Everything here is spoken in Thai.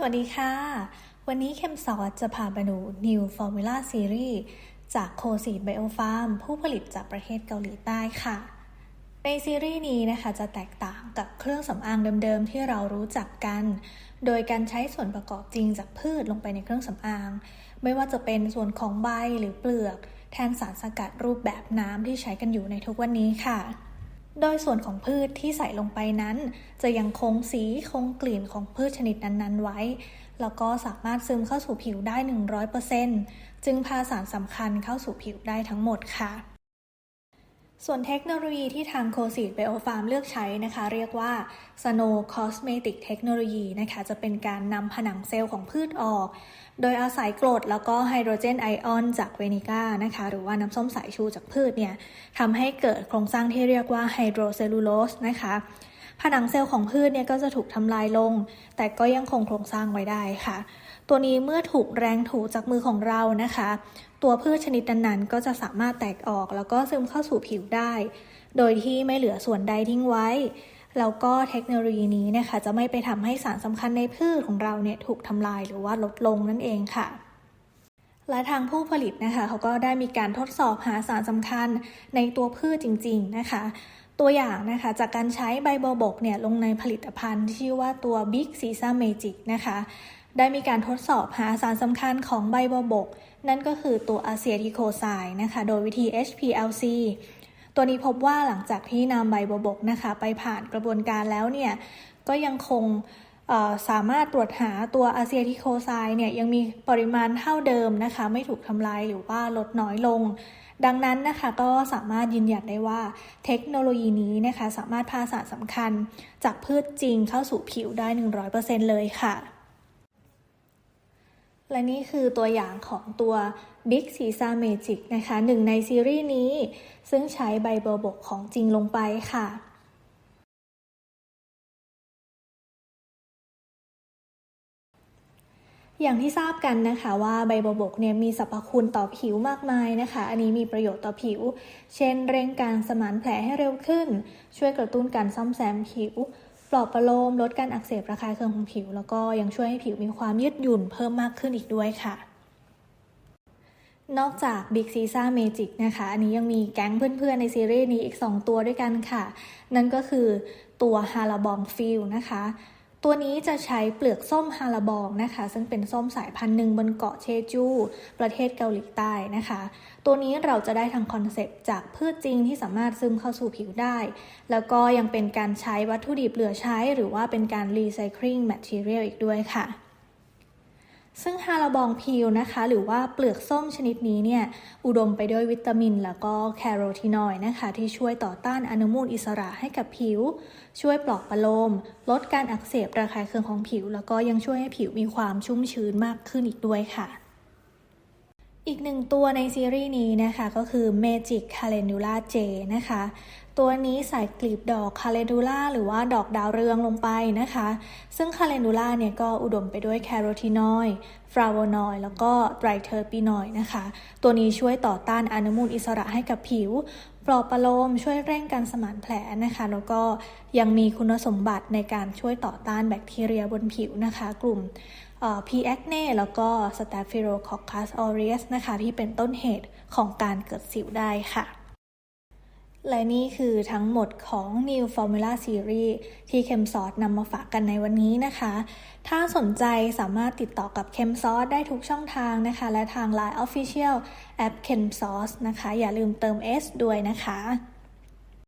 สวัสดีค่ะ วันนี้เข้มซอสจะพาไปดู New Formula Series จากโคซีดไบโอฟาร์มผู้ผลิตจากประเทศเกาหลีใต้ค่ะ ในซีรีส์นี้นะคะจะแตกต่างกับเครื่องสำอางเดิมๆ ที่เรารู้จักกัน โดยการใช้ส่วนประกอบจริงจากพืชลงไปในเครื่องสำอาง ไม่ว่าจะเป็นส่วนของใบหรือเปลือก แทนสารสกัดรูปแบบน้ำที่ใช้กันอยู่ในทุกวันนี้ค่ะ โดยส่วนของพืชที่ใส่ลงไปนั้น จะยังคงสีคงกลิ่นของพืชชนิดนั้นๆไว้ แล้วก็สามารถซึมเข้าสู่ผิวได้ 100%จึงพาสารสำคัญเข้าสู่ผิวได้ทั้งหมดค่ะ ส่วนเทคโนโลยีที่ทางโคสิตไบโอฟาร์มเลือกใช้นะคะ เรียกว่า Snow Cosmetic Technology นะคะจะเป็นการนำผนังเซลล์ของพืชออก โดยอาศัยกรดแล้วก็ไฮโดรเจนไอออนจากเวนิก้านะคะ หรือว่าน้ำส้มสายชูจากพืชเนี่ยทำให้เกิดโครงสร้างที่เรียกว่าไฮโดรเซลลูโลสนะคะ ผนังเซลล์ของพืชเนี่ยก็จะถูกทำลายลง แต่ก็ยังคงโครงสร้างไว้ได้ค่ะ ตัวนี้เมื่อถูกแรงถูจากมือของเรานะคะ ตัวพืชชนิดนั้นๆก็จะสามารถแตกออก แล้วก็ซึมเข้าสู่ผิวได้ โดยที่ไม่เหลือส่วนใดทิ้งไว้ แล้วก็เทคโนโลยีนี้นะคะจะไม่ไปทำให้สารสำคัญในพืชของเราเนี่ยถูกทำลายหรือว่าลดลงนั่นเองค่ะและทางผู้ผลิตนะคะเขาก็ได้มีการทดสอบหาสารสำคัญในตัวพืชจริง ๆนะคะ ตัวอย่างนะคะจากการใช้ใบบอบกเนี่ยลงในผลิตภัณฑ์ที่ชื่อว่าตัว Big s e s a Magic นะคะได้มีการทดสอบหาสารสำคัญของใบบอบก นั่นก็คือตัวอะเซียทิโคไซนะคะโดยวิธี HPLC ตัวนี้พบว่าหลังจากที่นำใบบอบกนะคะ ไปผ่านกระบวนการแล้วเนี่ยก็ยังคง สามารถตรวจหาตัวอะเซียทิโคไซเนี่ยยังมีปริมาณเท่าเดิมนะคะ ไม่ถูกทำลายหรือว่าลดน้อยลง ดังนั้นนะคะก็สามารถยืนยันได้ว่าเทคโนโลยีนี้นะคะ สามารถพาสารสำคัญจากพืชจริงเข้าสู่ผิวได้ 100%เลยค่ะ และนี่คือตัวอย่างของตัว Big c e s a Magic นะคะหนึ่งในซีรีส์นี้ ซึ่งใช้ใบเบัวบกของจริงลงไปค่ะ อย่างที่ทราบกันนะคะว่าใบบัวบกเนี่ยมีสรรพคุณต่อผิวมากมายนะคะ อันนี้มีประโยชน์ต่อผิว เช่น เร่งการสมานแผลให้เร็วขึ้น ช่วยกระตุ้นการซ่อมแซมผิว ปลอบประโลมลดการอักเสบระคายเคืองของผิว แล้วก็ยังช่วยให้ผิวมีความยืดหยุ่นเพิ่มมากขึ้นอีกด้วยค่ะ นอกจาก Big c e s a Magic นะคะ อันนี้ยังมีแก๊งเพื่อนๆในซีรีส์นี้อีก 2 ตัวด้วยกันค่ะ นั่นก็คือตัวฮาราบองฟิลนะคะ ตัวนี้จะใช้เปลือกส้มฮาลาบองนะคะ ซึ่งเป็นส้มสายพันธุ์หนึ่งบนเกาะเชจู ประเทศเกาหลีใต้นะคะ ตัวนี้เราจะได้ทางคอนเซปต์จากพืชจริงที่สามารถซึมเข้าสู่ผิวได้ แล้วก็ยังเป็นการใช้วัตถุดิบเหลือใช้ หรือว่าเป็นการรีไซเคิลแมทเทียลอีกด้วยค่ะ ซึ่งฮาราบองพิลนะคะ หรือว่าเปลือกส้มชนิดนี้เนี่ย อุดมไปด้วยวิตามิน แล้วก็แคโรทีนอยด์นะคะ ที่ช่วยต่อต้านอนุมูลอิสระให้กับผิว ช่วยปลอกประโลม ลดการอักเสบระคายเคืองของผิว แล้วก็ยังช่วยให้ผิวมีความชุ่มชื้นมากขึ้นอีกด้วยค่ะ อีกหนึ่งตัวในซีรีส์นี้นะคะก็คือ Magic Calendula J นะคะ ตัวนี้ใส่กลีบดอกคาเลนูล่าหรือว่าดอกดาวเรืองลงไปนะคะ ซึ่งคาเลนูล่าเนี่ยก็อุดมไปด้วยแคโรทีนอยด์ฟลาวนอยด์แล้วก็ไตรเทอร์ปีนอยด์นะคะ ตัวนี้ช่วยต่อต้านอนุมูลอิสระให้กับผิว ปลอบประโลมช่วยเร่งการสมานแผลนะคะ แล้วก็ยังมีคุณสมบัติในการช่วยต่อต้านแบคทีเรียบนผิวนะคะ กลุ่ม P. acne แล้วก็ Staphylococcus aureus นะคะ ที่เป็นต้นเหตุของการเกิดสิวได้ค่ะ และนี่คือทั้งหมดของ New Formula Series ที่เคมซอสนำมาฝากกันในวันนี้นะคะ ถ้าสนใจสามารถติดต่อกับเคมซอสได้ทุกช่องทางนะคะ และทาง Line Official แอปเคมซอสนะคะ อย่าลืมเติม S ด้วยนะคะ